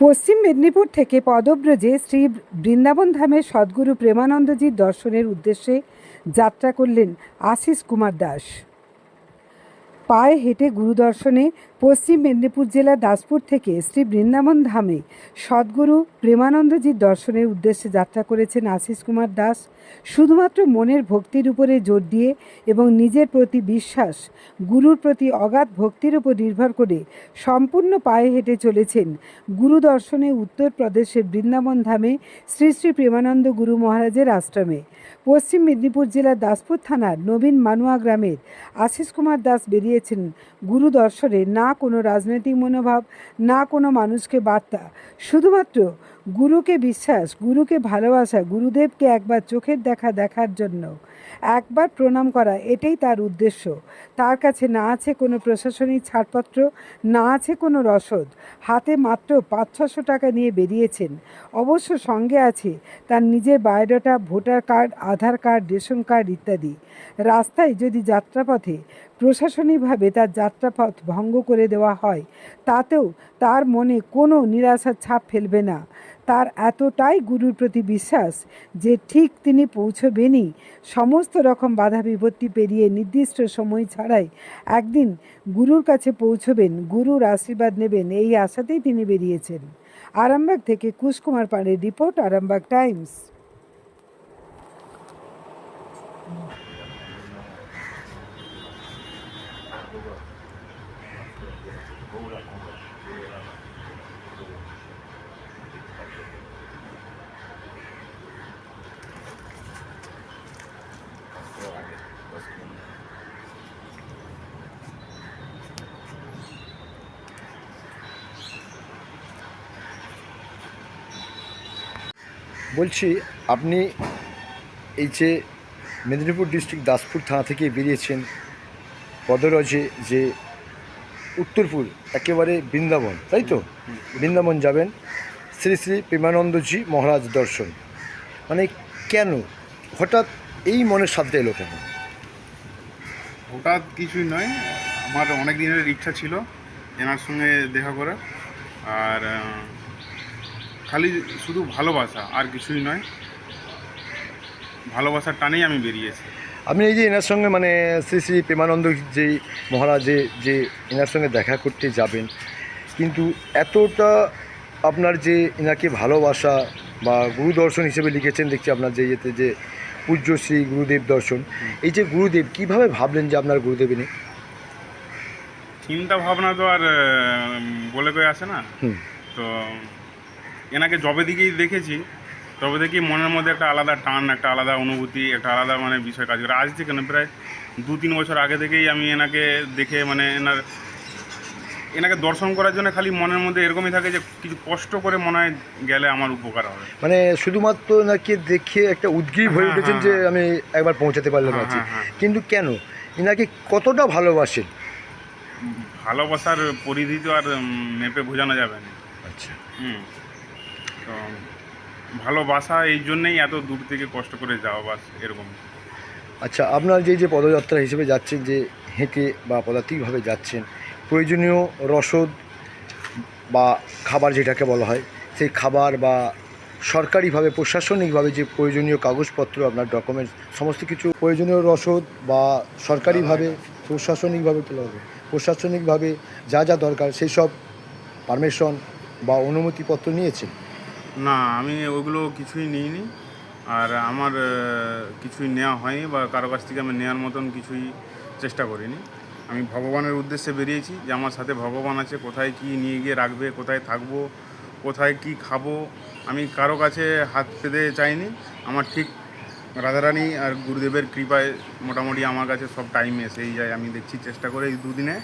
পশ্চিম মেদিনীপুর থেকে পদব্রজে শ্রী বৃন্দাবন ধামের সদ্গুরু প্রেমানন্দজির দর্শনের উদ্দেশ্যে যাত্রা করলেন আশিস কুমার দাস। পায়ে হেঁটে গুরুদর্শনে পশ্চিম মেদিনীপুর জেলার দাসপুর থেকে শ্রী বৃন্দাবন ধামে সদ্গুরু প্রেমানন্দজির দর্শনের উদ্দেশ্যে যাত্রা করেছেন আশিস কুমার দাস। শুধুমাত্র মনের ভক্তির উপরে জোর দিয়ে এবং নিজের প্রতি বিশ্বাস, গুরুর প্রতি অগাধ ভক্তির উপর নির্ভর করে সম্পূর্ণ পায়ে হেঁটে চলেছেন গুরু দর্শনে উত্তরপ্রদেশের বৃন্দাবন ধামে শ্রী শ্রী প্রেমানন্দ গুরু মহারাজের আশ্রমে। পশ্চিম মেদিনীপুর জেলার দাসপুর থানার নবীন মানুয়া গ্রামের আশিস কুমার দাস বেরিয়েছেন গুরু দর্শনে না কোনো রাজনৈতিক মনোভাব, না কোনো মানুষকে বার্তা। শুধুমাত্র গুরুকে বিশ্বাস, গুরুকে ভালোবাসা, গুরুদেবকে একবার চোখের দেখা দেখার জন্য। একবার প্রণাম করা, এটাই তার উদ্দেশ্য। তার কাছে না আছে কোনো প্রশাসনিক ছাড়পত্র, না আছে কোনো রসদ। হাতে মাত্র পাঁচ ছশো টাকা নিয়ে বেরিয়েছেন। অবশ্য সঙ্গে আছে তার নিজের biodata, voter card, Aadhaar card, ration card ইত্যাদি। রাস্তায় যদি যাত্রাপথে প্রশাসনিকভাবে তার যাত্রাপথ ভঙ্গ করে দেওয়া হয়, তাতেও তার মনে কোনো নিরাশার ছাপ ফেলবে না। তার এতটাই গুরুর প্রতি বিশ্বাস যে ঠিক তিনি পৌঁছবেনই। সমস্ত রকম বাধা বিপত্তি পেরিয়ে নির্দিষ্ট সময় ছাড়াই একদিন গুরুর কাছে পৌঁছবেন, গুরুর আশীর্বাদ নেবেন, এই আশাতেই তিনি বেরিয়েছেন। আরামবাগ থেকে কুশকুমার পাড়ের রিপোর্ট, আরামবাগ টাইমস। বলছি আপনি এই যে মেদিনীপুর ডিস্ট্রিক্ট দাসপুর থানা থেকে বেরিয়েছেন পদরজে যে উত্তরপুর, একেবারে বৃন্দাবন, তাই তো? বৃন্দাবন যাবেন, শ্রী শ্রী প্রেমানন্দজি মহারাজ দর্শন। মানে কেন? হঠাৎ এই মনের সাথে এলো কেন? হঠাৎ কিছুই নয়, আমার অনেক দিনের ইচ্ছা ছিল এনার সঙ্গে দেখা করা আর খালি শুধু ভালোবাসা, আর কিছুই নয়, ভালোবাসার টানেই আমি বেরিয়েছি। আপনি এই যে এনার সঙ্গে মানে শ্রী শ্রী প্রেমানন্দ যে মহারাজে যে এনার সঙ্গে দেখা করতে যাবেন কিন্তু এতটা আপনার যে এনাকে ভালোবাসা বা গুরু দর্শন হিসেবে লিখেছেন দেখছি আপনার যে ইয়েতে যে পূজ্য শ্রী গুরুদেব দর্শন এই যে গুরুদেব কীভাবে ভাবলেন যে আপনার গুরুদেব ইনি? চিন্তা ভাবনা তো আর বলে কয়ে আসে না। তো এনাকে যবে দিকেই দেখেছি তবে দেখি মনের মধ্যে একটা আলাদা টান একটা আলাদা অনুভূতি একটা আলাদা মানে বিষয় কাজ করে। আজ থেকে না প্রায় দু তিন বছর আগে থেকেই আমি এনাকে দেখে মানে এনার এনাকে দর্শন করার জন্য খালি মনের মধ্যে এরকমই থাকে যে কিছু কষ্ট করে মনে হয় গেলে আমার উপকার হবে। মানে শুধুমাত্র নাকি দেখে একটা উদ্গ্রীব হয়ে হ্যাঁ, উঠেছেন হ্যাঁ, যে আমি একবার পৌঁছাতে পারলাম হ্যাঁ, আছি। হ্যাঁ, হ্যাঁ। কিন্তু কেন? এনাকে কতটা ভালোবাসেন? ভালোবাসার পরিধি তো আর মেপে বোঝানো যাবে না। আচ্ছা। হুম। তো ভালোবাসা, এই জন্যেই এত দূর থেকে কষ্ট করে যাওয়া বাস এরকম। আচ্ছা আপনার যে যে পদযাত্রা হিসেবে যাচ্ছেন, যে হেঁটে বা পদাতিকভাবে যাচ্ছেন, প্রয়োজনীয় রসদ বা খাবার যেটাকে বলা হয়, সেই খাবার বা সরকারিভাবে, প্রশাসনিকভাবে যে প্রয়োজনীয় কাগজপত্র, আপনার ডকুমেন্টস সমস্ত কিছু প্রয়োজনীয় রসদ বা সরকারিভাবে, প্রশাসনিকভাবে কি হবে প্রশাসনিকভাবে যা যা দরকার, সেই সব পারমিশন বা অনুমতিপত্র নিয়েছেন? না, আমি ওগুলো কিছুই নিইনি। আর আমার কিছুই নেওয়া হয়নি বা কারও কাছ থেকে আমি নেওয়ার মতন কিছুই চেষ্টা করিনি। আমি ভগবানের উদ্দেশ্যে বেরিয়েছি যে আমার সাথে ভগবান আছে, কোথায় কি নিয়ে গিয়ে রাখবে, কোথায় থাকব, কোথায় কি খাব, আমি কারও কাছে হাত পেতে চাইনি। আমার ঠিক রাধারানী আর গুরুদেবের কৃপায় মোটামুটি আমার কাছে সব টাইম এসেই যায়, আমি দেখছি চেষ্টা করে এই দুদিনে।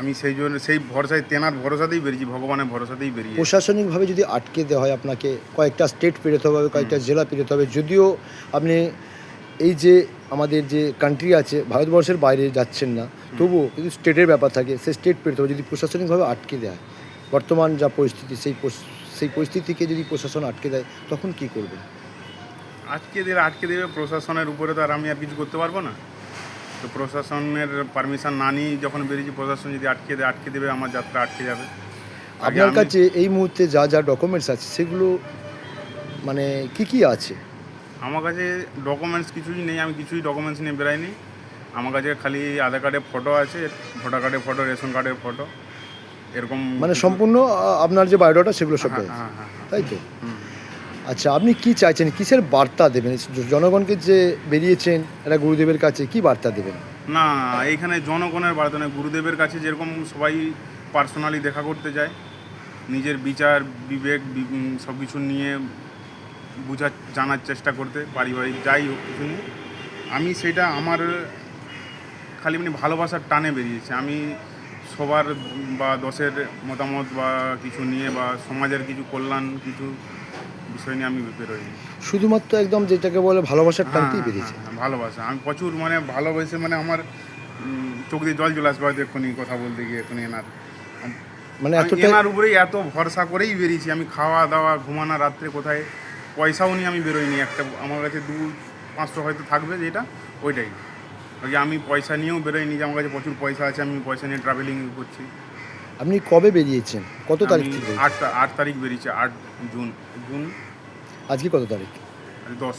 আমি সেই জন্য সেই ভরসায় তেনার ভরসাতেই বেরিয়েছি ভগবানের ভরসাতেই বেরিয়েছি। প্রশাসনিকভাবে যদি আটকে দেওয়া হয় আপনাকে কয়েকটা স্টেট পেরোতে হবে কয়েকটা জেলা পেরোতে হবে যদিও আপনি এই যে আমাদের যে কান্ট্রি আছে ভারতবর্ষের বাইরে যাচ্ছেন না তবুও যদি স্টেটের ব্যাপার থাকে সে স্টেট পেরোতে হবে যদি প্রশাসনিকভাবে আটকে দেয় বর্তমান যা পরিস্থিতি সেই সেই পরিস্থিতিকে যদি প্রশাসন আটকে দেয় তখন কি করবেন? আটকে দিলে আটকে দেবে প্রশাসনের উপরে তো আর আমি আর কিছু করতে পারব না। তো প্রশাসনের পারমিশন না নিয়েই যখন বেরিয়েছি প্রশাসন যদি আটকে দেয় আটকে দেবে আমার যাত্রা আটকে যাবে। আপনার কাছে এই মুহূর্তে যা যা ডকুমেন্টস আছে সেগুলো মানে কি কি আছে? আমার কাছে ডকুমেন্টস কিছুই নেই আমি কিছুই ডকুমেন্টস নিয়ে বেরাইনি। আমার কাছে খালি আধার কার্ডের ফটো আছে ভোটার কার্ডের ফটো রেশন কার্ডের ফটো এরকম মানে সম্পূর্ণ আপনার যে বায়োডাটা সেগুলো সব হ্যাঁ, হ্যাঁ, হ্যাঁ। তাই তো? হুম। আচ্ছা আপনি কি চাইছেন? কিসের বার্তা দেবেন? জনগণকে যে বেরিয়েছেন একটা গুরুদেবের কাছে কি বার্তা দেবেন? না এইখানে জনগণের বার্তা নয়, গুরুদেবের কাছে যেরকম সবাই পার্সোনালি দেখা করতে যায়, নিজের বিচার, বিবেক সব কিছু নিয়ে বোঝার জানার চেষ্টা করতে, পারিবারিক যাই হোক কিছু আমি সেটা আমার খালি মানে ভালোবাসার টানে বেরিয়েছে। আমি সবার বা দশের মতামত বা কিছু নিয়ে বা সমাজের কিছু কল্যাণ, কিছু বিষয় নিয়ে আমি বেরোইনি। শুধুমাত্র একদম যেটাকে বলে ভালোবাসার টানতেই হ্যাঁ, বেরিয়েছে। হ্যাঁ, ভালোবাসা। আমি প্রচুর মানে ভালোবেসে মানে আমার চোখ দিয়ে জল চলে আসবে হয়তো এক্ষুনি কথা বলতে গিয়ে এক্ষুনি এনার। মানে এনার উপরেই এত ভরসা করেই বেরিয়েছি। আমি খাওয়া দাওয়া ঘুমানো রাত্রে কোথায় পয়সাও নিয়ে আমি বেরোইনি। একটা আমার কাছে দু পাঁচশো হয়তো থাকবে যেটা ওইটাই। ওই আমি পয়সা নিয়েও বেরোইনি যে আমার কাছে প্রচুর পয়সা আছে আমি পয়সা নিয়ে ট্রাভেলিং করছি। আপনি কবে বেরিয়েছেন? কত তারিখ থেকে আট আট তারিখ বেরিয়েছে আট জুন। জুন আজকে কত তারিখ? দশ।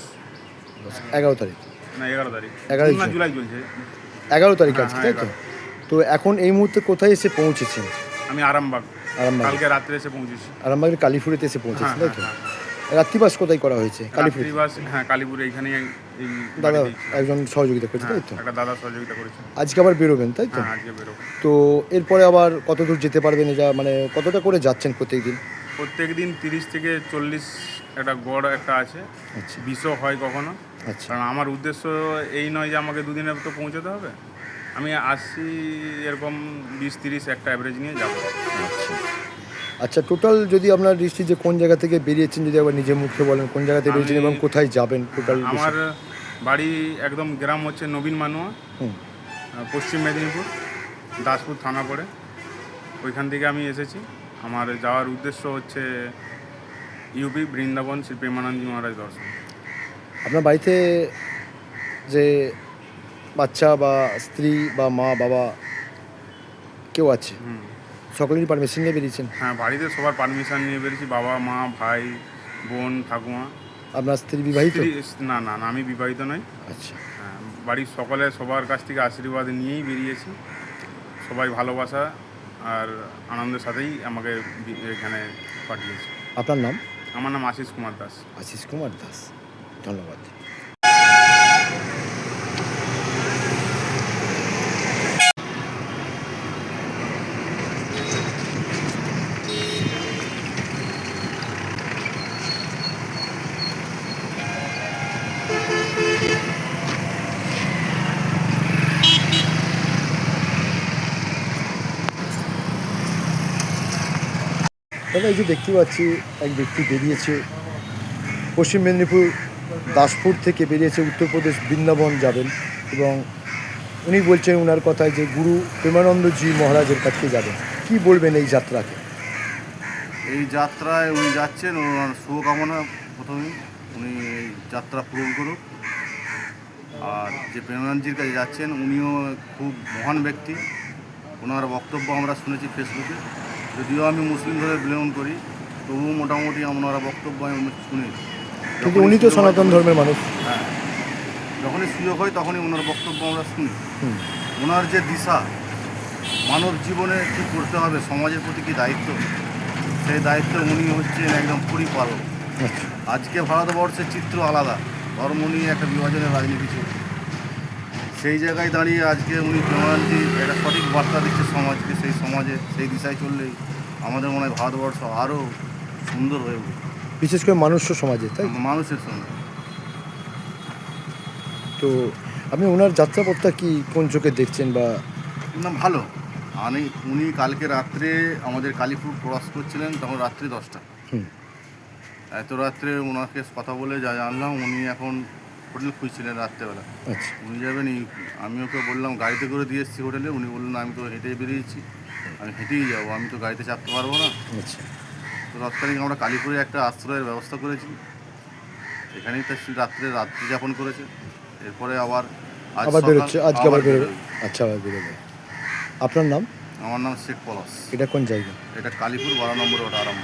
এগারো তারিখ। না এগারো তারিখ। এগারোই জুন জুলাই চলছে। এগারো তারিখ হ্যাঁ, আজকে হ্যাঁ, তাই তো? তো এখন এই মুহূর্তে কোথায় এসে পৌঁছেছেন? আমি আরামবাগ। আরামবাগ। কালকে রাত্রে এসে পৌঁছেছি। আরামবাগের কালীপুরেতে এসে পৌঁছেছেন হ্যাঁ, তাই তো? রাত্রিবাস কোথায় করা হয়েছে? কালীপুরে। হ্যাঁ কালীপুরে এখানে এই দাদা একজন সহযোগিতা করেছে তাই তো? একটা দাদা সহযোগিতা করেছে। আজকে আবার বেরোবেন তাই তো? আজকে বেরোবো। তো এরপরে আবার কত দূর যেতে পারবেন? এটা মানে কতটা করে যাচ্ছেন প্রত্যেকদিন? প্রত্যেক দিন তিরিশ থেকে চল্লিশ একটা গড় একটা আছে। আচ্ছা। বিশও হয় কখনো। আচ্ছা। কারণ আমার উদ্দেশ্য এই নয় যে আমাকে দুদিনে তো পৌঁছতে হবে। আমি আসছি এরকম বিশ তিরিশ একটা অ্যাভারেজ নিয়ে যাব। আচ্ছা। আচ্ছা টোটাল যদি আপনার দৃষ্টি যে কোন জায়গা থেকে বেরিয়েছেন যদি আবার নিজের মুখে বলেন কোন জায়গা থেকে বেরিয়েছেন এবং কোথায় যাবেন টোটাল আমার বাড়ি একদম গ্রাম হচ্ছে নবীন মানুয়া হুম। পশ্চিম মেদিনীপুর দাসপুর থানা পড়ে। ওইখান থেকে আমি এসেছি। আমার যাওয়ার উদ্দেশ্য হচ্ছে ইউপি বৃন্দাবন শ্রী প্রেমানন্দী মহারাজ দর্শন। আপনার বাড়িতে যে বাচ্চা বা স্ত্রী বা মা বাবা কেউ আছে? হুম। সকলেরই পারমিশন নিয়ে বেরিয়েছেন? হ্যাঁ বাড়িতে সবার পারমিশন নিয়ে বেরিয়েছি বাবা মা ভাই বোন ঠাকুমা। আপনার স্ত্রী বিবাহিত? না না না আমি বিবাহিত নই। আচ্ছা। হ্যাঁ, বাড়ির সকলে সবার কাছ থেকে আশীর্বাদ নিয়েই বেরিয়েছি। সবাই ভালোবাসা আর আনন্দের সাথেই আমাকে এখানে পাঠিয়েছে। আপনার নাম? আমার নাম আশিস কুমার দাস। আশিস কুমার দাস ধন্যবাদ। দাদা এই যে দেখতে পাচ্ছি, এক ব্যক্তি বেরিয়েছে। পশ্চিম মেদিনীপুর দাসপুর থেকে বেরিয়েছে, উত্তরপ্রদেশ বৃন্দাবন যাবেন এবং উনি বলছেন ওনার কথায় যে গুরু প্রেমানন্দজি মহারাজের কাছে যাবেন। কি বলবেন এই যাত্রাকে? এই যাত্রায় উনি যাচ্ছেন, ওনার শুভকামনা প্রথমেই উনি এই যাত্রা পূরণ করুক। আর যে প্রেমানন্দজির কাছে যাচ্ছেন, উনিও খুব মহান ব্যক্তি। ওনার বক্তব্য আমরা শুনেছি ফেসবুকে। যদিও আমি মুসলিম ধরে বিলং করি তবুও মোটামুটি ওনারা বক্তব্য আমি শুনি কিন্তু উনি তো সনাতন ধর্মের মানুষ। হ্যাঁ। যখনই সুযোগ হয় তখনই ওনার বক্তব্য আমরা শুনি। ওনার যে দিশা মানব জীবনে কী করতে হবে সমাজের প্রতি কী দায়িত্ব? সেই দায়িত্ব উনি হচ্ছেন একদম পরিপালক। আচ্ছা। আজকে ভারতবর্ষের চিত্র আলাদা। ধর্ম নিয়ে একটা বিভাজনের রাজনীতি চলছে। সেই জায়গায় দাঁড়িয়ে আজকে উনি প্রেমানন্দী একটা সঠিক বার্তা দিচ্ছে সমাজকে সেই সমাজে সেই দিশায় চললেই আমাদের মনে হয় ভারতবর্ষ আরও সুন্দর হয়ে উঠবে। বিশেষ করে মানুষ সমাজে তাই মানুষের সঙ্গে। তো আপনি ওনার যাত্রাপথটা কি কোন চোখে দেখছেন বা? না ভালো। আমি উনি কালকে রাত্রে আমাদের কালীপুর ক্রস করছিলেন তখন রাত্রি দশটা। এত রাত্রে ওনাকে কথা বলে যা জানলাম উনি এখন হোটেল খুঁজছিলেন রাত্রেবেলা। আচ্ছা। উনি যাবেন আমি ওকে বললাম গাড়িতে করে দিয়ে এসেছি হোটেলে। উনি বললেন আমি তো হেঁটেই বেরিয়েছি। আমি হেঁটেই যাব আমি তো গাড়িতে চাপতে পারব না। আচ্ছা। তো তৎকালীন আমরা কালীপুরে একটা আশ্রয়ের ব্যবস্থা করেছি। এখানেই তো সে রাত্রে রাত্রি যাপন করেছে। এরপরে আবার আবার বেরোচ্ছে আজকে আবার বেরোবে। বেরোবে। আচ্ছা আবার বেরোবে। আপনার নাম? আমার নাম শেখ পলাশ। এটা কোন জায়গা? এটা কালীপুর বারো নম্বর ওটা আরম্ভ